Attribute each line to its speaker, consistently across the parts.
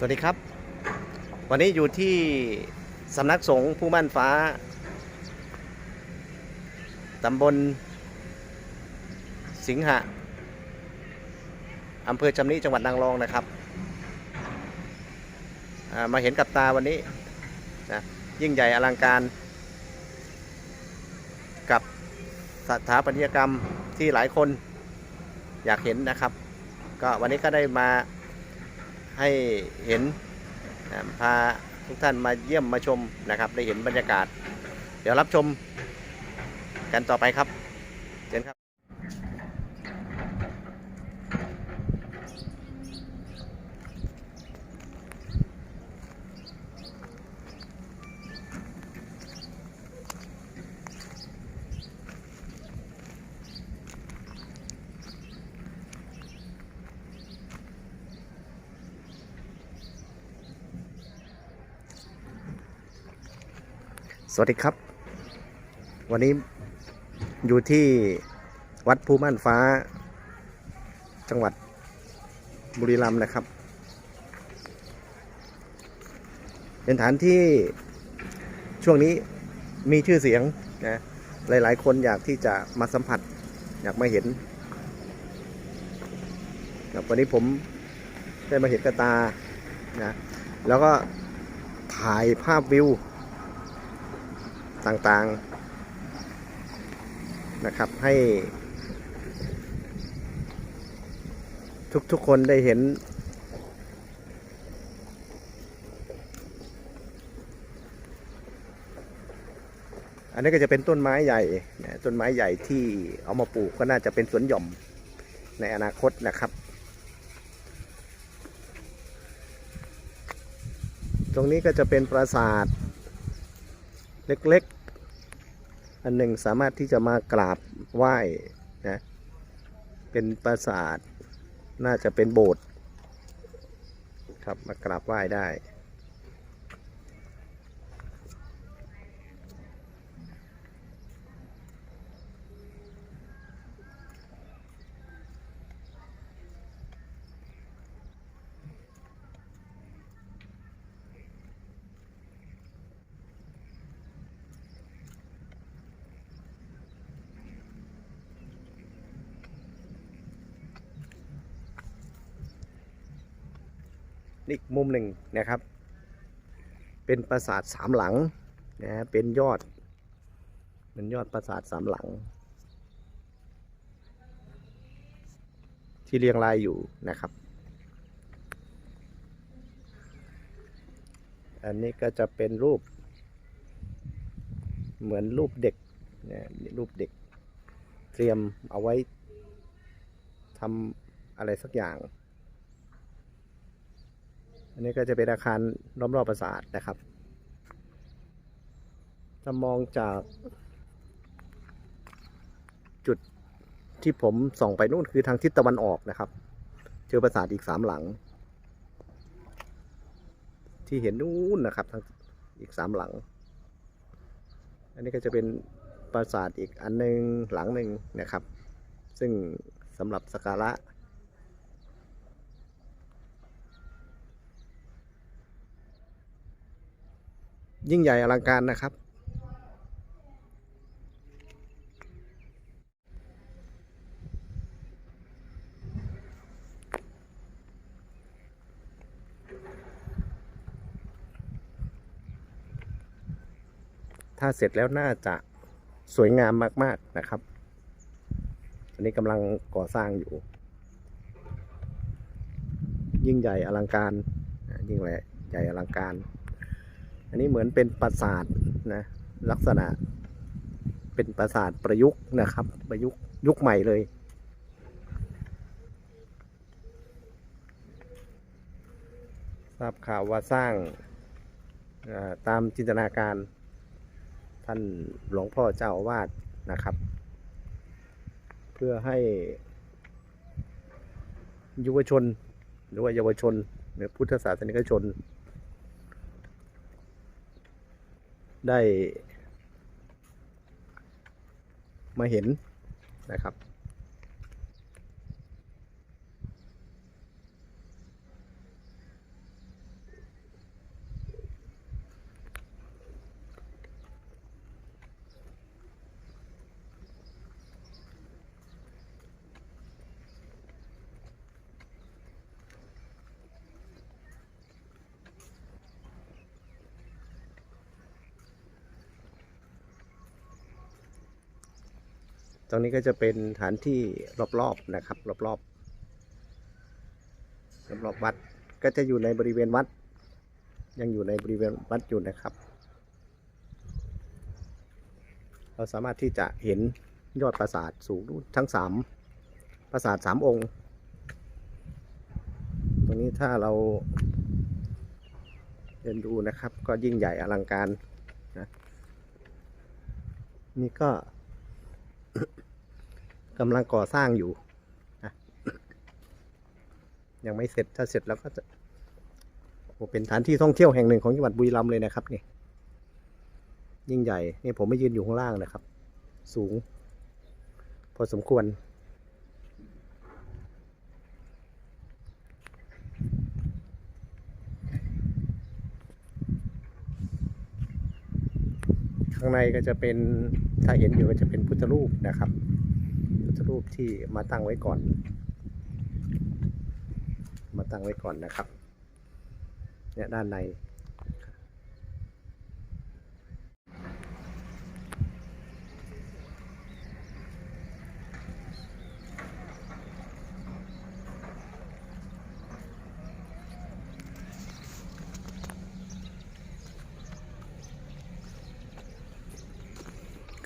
Speaker 1: สวัสดีครับ วันนี้อยู่ที่สำนักสงฆ์ผู้มั่นฟ้าตำบลสิงหะอำเภอจำนี้จังหวัดนางรองนะครับามาเห็นกับตาวันนี้นะยิ่งใหญ่อลังการ กับสถาปัตยกรรมที่หลายคนอยากเห็นนะครับ ก็วันนี้ก็ได้มา ให้เห็นพาทุกท่านมาเยี่ยมมาชมนะครับ ได้เห็นบรรยากาศ เดี๋ยวรับชมกันต่อไปครับเชิญครับ ส วัสดีครับ วันนี้อยู่ที่วัดภูม่านฟ้า จังหวัดบุรีรัมย์นะครับ เป็นฐานที่ช่วงนี้มีชื่อเสียงนะหลาย ๆ คนอยากที่จะมาสัมผัส อยากมาเห็นครับวันนี้ผมได้มาเห็นกระตานะแล้วก็ถ่ายภาพวิว ต่างๆนะครับให้ ทุกๆคนได้เห็น อันนี้ก็จะเป็นต้นไม้ใหญ่ต้นไม้ใหญ่ที่เอามาปลูกก็น่าจะเป็นสวนหย่อมในอนาคตนะครับตรงนี้ก็จะเป็นปราสาท เล็กๆ อันหนึ่งสามารถที่จะมากราบไหว้นะเป็นปราสาท น่าจะเป็นโบสถ์ครับมากราบไหว้ได้ อีกมุมหนึ่งนะครับ เป็นปราสาทสามหลังนะฮะเป็นยอดเป็นยอดปราสาทสามหลัง ที่เรียงรายอยู่นะครับ อันนี้ก็จะเป็นรูป เหมือนรูปเด็กนะรูปเด็ก เตรียมเอาไว้ทำอะไรสักอย่าง อันนี้ก็จะเป็นอาคารรอบๆปราสาทนะครับถ้ามองจากจุดที่ผมส่องไปนู่นคือทางทิศตะวันออกนะครับ เจอปราสาทอีกสามหลัง ที่เห็นนู่นนะครับทางอีกสามหลัง อันนี้ก็จะเป็นปราสาทอีกอันหนึ่งหลังหนึ่งนะครับ ซึ่งสำหรับสักการะ ยิ่งใหญ่อลังการนะครับ ถ้าเสร็จแล้วน่าจะสวยงามมาก ๆ นะครับ อันนี้กำลังก่อสร้างอยู่ ยิ่งใหญ่อลังการ ยิ่งใหญ่ใหญ่อลังการ อันนี้เหมือนเป็นปราสาทนะลักษณะเป็นปราสาทประยุกต์นะครับ ประยุกต์ยุคใหม่เลย ทราบข่าวว่าสร้างตามจินตนาการท่านหลวงพ่อเจ้าอาวาสนะครับ เพื่อให้ ยุวชน หรือว่าเยาวชน หรือพุทธศาสนิกชน ได้มาเห็นนะครับ ตรงนี้ก็จะเป็นฐานที่รอบๆนะครับ รอบๆรอบๆวัดก็จะอยู่ในบริเวณวัด ยังอยู่ในบริเวณวัดอยู่นะครับ เราสามารถที่จะเห็นยอดปราสาทสูงทั้งสามปราสาทสามองค์ ตรงนี้ถ้าเราเดินดูนะครับ ก็ยิ่งใหญ่อลังการนะนี่ก็ กำลังก่อสร้างอยู่ ยังไม่เสร็จถ้าเสร็จแล้วก็จะเป็นสถานที่ท่องเที่ยวแห่งหนึ่งของจังหวัดบุรีรัมย์เลยนะครับนี่ยิ่งใหญ่นี่ผมไม่ยืนอยู่ข้างล่างนะครับ สูง พอสมควร ข้างในก็จะเป็นถ้าเห็นอยู่ก็จะเป็นพุทธรูปนะครับ ธรูปที่มาตั้งไว้ก่อน มาตั้งไว้ก่อนนะครับ เนี่ยด้านใน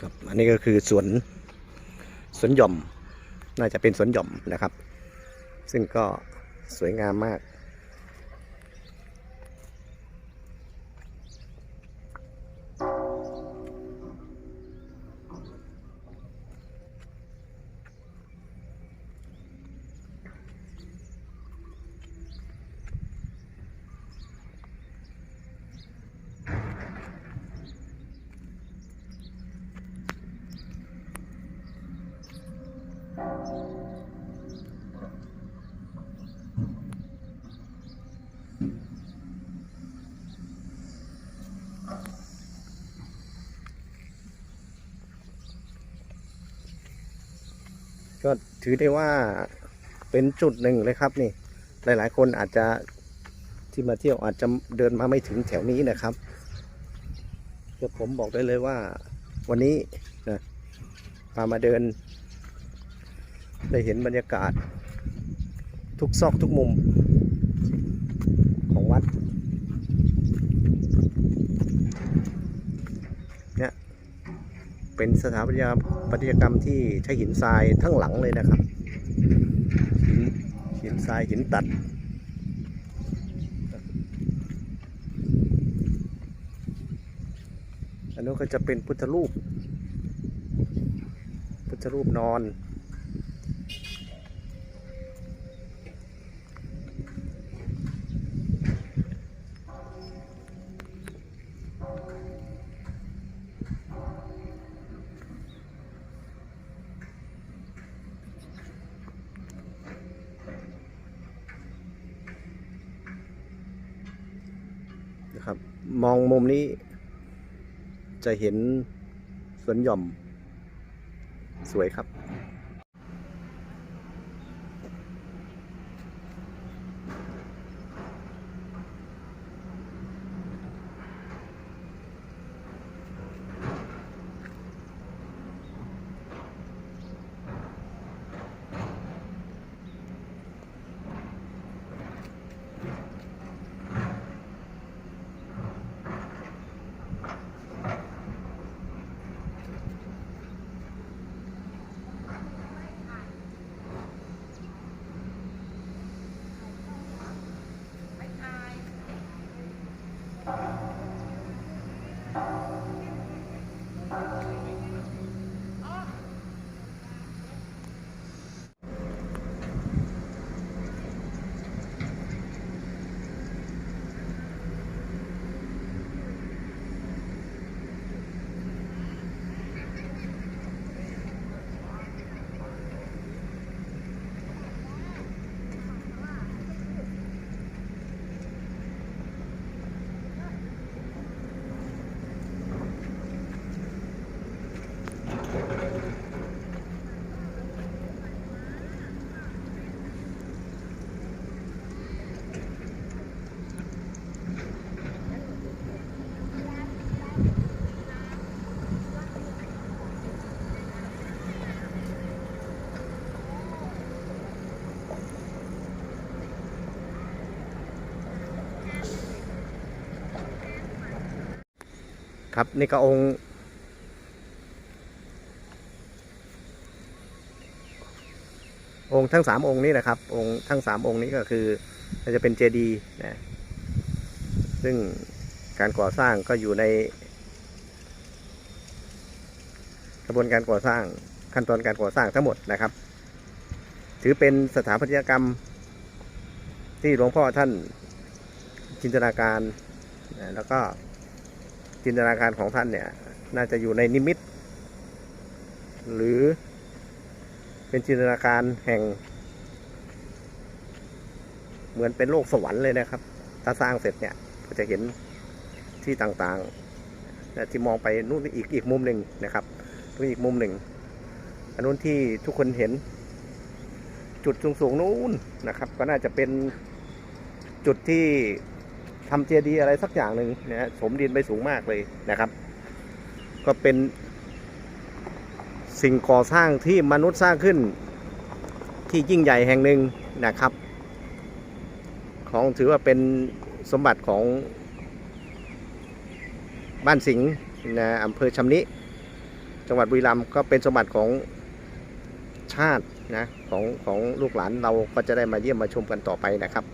Speaker 1: ครับอันนี้ก็คือสวน สวนหย่อม น่าจะเป็นสวนหย่อมนะครับ ซึ่งก็สวยงามมาก ก็ถือได้ว่าเป็นจุดหนึ่งเลยครับนี่ หลาย ๆ คนอาจจะที่มาเที่ยวอาจจะเดินมาไม่ถึงแถวนี้นะครับเดี๋ยวผมบอกได้เลยว่า วันนี้นะพามาเดิน ได้เห็นบรรยากาศ ทุกซอกทุกมุม ของวัด เนี่ย เป็นสถาปัตยปัตยกรรมที่ใช้หินทรายทั้งหลังเลยนะครับ หินหินทรายหินตัด อันนี้ก็จะเป็นพุทธรูป พุทธรูปนอน มองมุมนี้ จะเห็นสวนหย่อม สวยครับ ครับนี่ก็องค์องค์ทั้งสามองค์นี้นะครับ องค์ทั้งสามองค์นี้ก็คือจะเป็นเจดีย์นะซึ่งการก่อสร้างก็อยู่ในกระบวนการก่อสร้างขั้นตอนการก่อสร้างทั้งหมดนะครับ ถือเป็นสถาปัตยกรรมที่หลวงพ่อท่านจินตนาการแล้วก็ จินตนาการของท่านเนี่ย น่าจะอยู่ในนิมิต หรือเป็นจินตนาการแห่ง เหมือนเป็นโลกสวรรค์เลยนะครับ ถ้าสร้างเสร็จเนี่ยก็จะเห็นที่ต่างๆนะที่มองไปนู่นอีกอีกมุมหนึ่งนะครับนู่นอีกมุมหนึ่งอันนู้นที่ทุกคนเห็น จุดสูงๆนู้นนะครับ ก็น่าจะเป็นจุดที่ ทำเจดีย์อะไรสักอย่างหนึ่งนะฮะสมดินไปสูงมากเลยนะครับ ก็เป็น สิ่งก่อสร้างที่มนุษย์สร้างขึ้น ที่ยิ่งใหญ่แห่งหนึ่งนะครับ ของถือว่าเป็นสมบัติของบ้านสิงห์นะอำเภอชำนิ จังหวัดบุรีรัมย์ก็เป็นสมบัติของชาตินะของของลูกหลานเราก็จะได้มาเยี่ยมมาชมกันต่อไปนะครับ